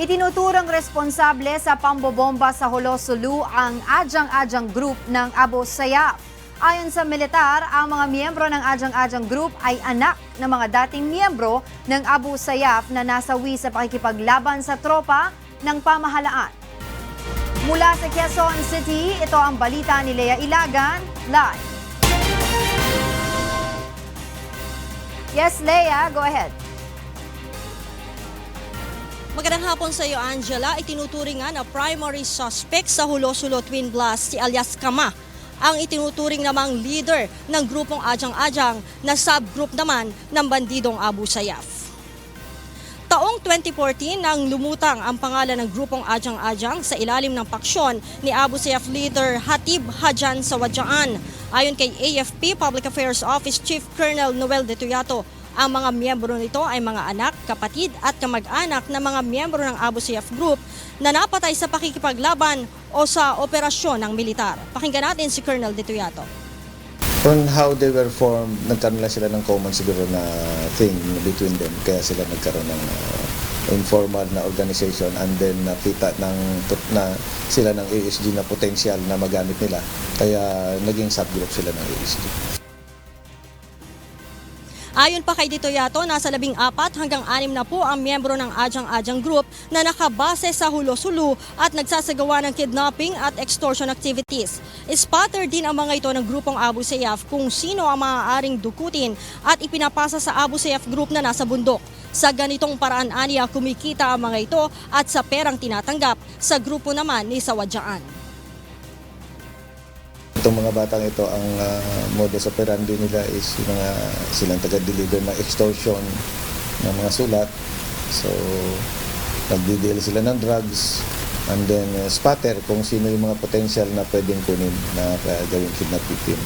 Itinuturang responsable sa pambobomba sa Holosulu ang Ajang-Ajang Group ng Abu Sayyaf. Ayon sa militar, ang mga miyembro ng Ajang-Ajang Group ay anak ng mga dating miyembro ng Abu Sayyaf na nasawi sa pakikipaglaban sa tropa ng pamahalaan. Mula sa Quezon City, ito ang balita ni Lea Ilagan, live. Yes, Lea, go ahead. Magandang hapon sa iyo, Angela. Itinuturing nga na primary suspect sa Hulosulo Twin Blast si alias Kama ang itinuturing namang leader ng grupong Ajang-Ajang na subgroup naman ng bandidong Abu Sayyaf. Taong 2014 nang lumutang ang pangalan ng grupong Ajang-Ajang sa ilalim ng paksyon ni Abu Sayyaf leader Hatib Hajan sa Wadyaan. Ayon kay AFP Public Affairs Office Chief Colonel Noel De Tuyato, ang mga miyembro nito ay mga anak, kapatid at kamag-anak ng mga miyembro ng Abu Sayyaf Group na napatay sa pakikipaglaban o sa operasyon ng militar. Pakinggan natin si Colonel De Tuyato. On how they were formed, nagkaroon lang sila ng common siguro na thing between them. Kaya sila nagkaroon ng uh, informal na organization and then nakita ng na sila ng ASG na potential na magamit nila. Kaya naging subgroup sila ng ASG. Ayon pa kay Dito Yato, nasa labing apat hanggang anim na po ang miyembro ng Ajang-Ajang Group na nakabase sa Hulo-Sulu at nagsasagawa ng kidnapping at extortion activities. Spotter din ang mga ito ng grupong Abu Sayyaf kung sino ang maaaring dukutin at ipinapasa sa Abu Sayyaf Group na nasa bundok. Sa ganitong paraan aniya kumikita ang mga ito at sa perang tinatanggap sa grupo naman ni Sawadyaan. Itong mga batang ito, ang uh, modus operandi nila is yung mga silang taga-deliver ng extortion ng mga sulat. So, nagdi-deal sila ng drugs and then uh, spatter kung sino yung mga potential na pwedeng kunin na uh, gawing kidnap victim.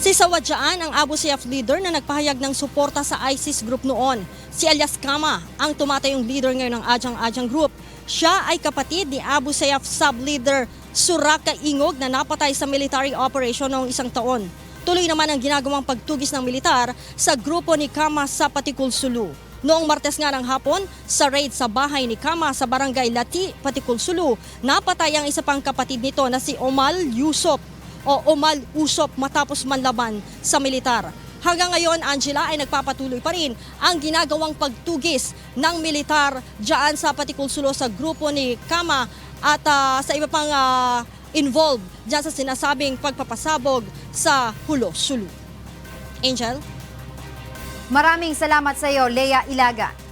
Si Sawadyaan ang Abu Sayyaf leader na nagpahayag ng suporta sa ISIS group noon. Si Alias Kama ang tumatayong leader ngayon ng Ajang-Ajang group. Siya ay kapatid ni Abu Sayyaf sub-leader Suraka Ingog na napatay sa military operation noong isang taon. Tuloy naman ang ginagawang pagtugis ng militar sa grupo ni Kama sa Patikul Sulu. Noong Martes nga ng hapon, sa raid sa bahay ni Kama sa barangay Lati, Patikul Sulu, napatay ang isa pang kapatid nito na si Omal Yusop o Omal Usop matapos manlaban sa militar. Hanggang ngayon, Angela, ay nagpapatuloy pa rin ang ginagawang pagtugis ng militar dyan sa Patikulsulo sa grupo ni Kama at ah, sa iba pang ah, involved dyan sa sinasabing pagpapasabog sa Hulo, Sulu. Angel? Maraming salamat sa iyo, Lea Ilagan.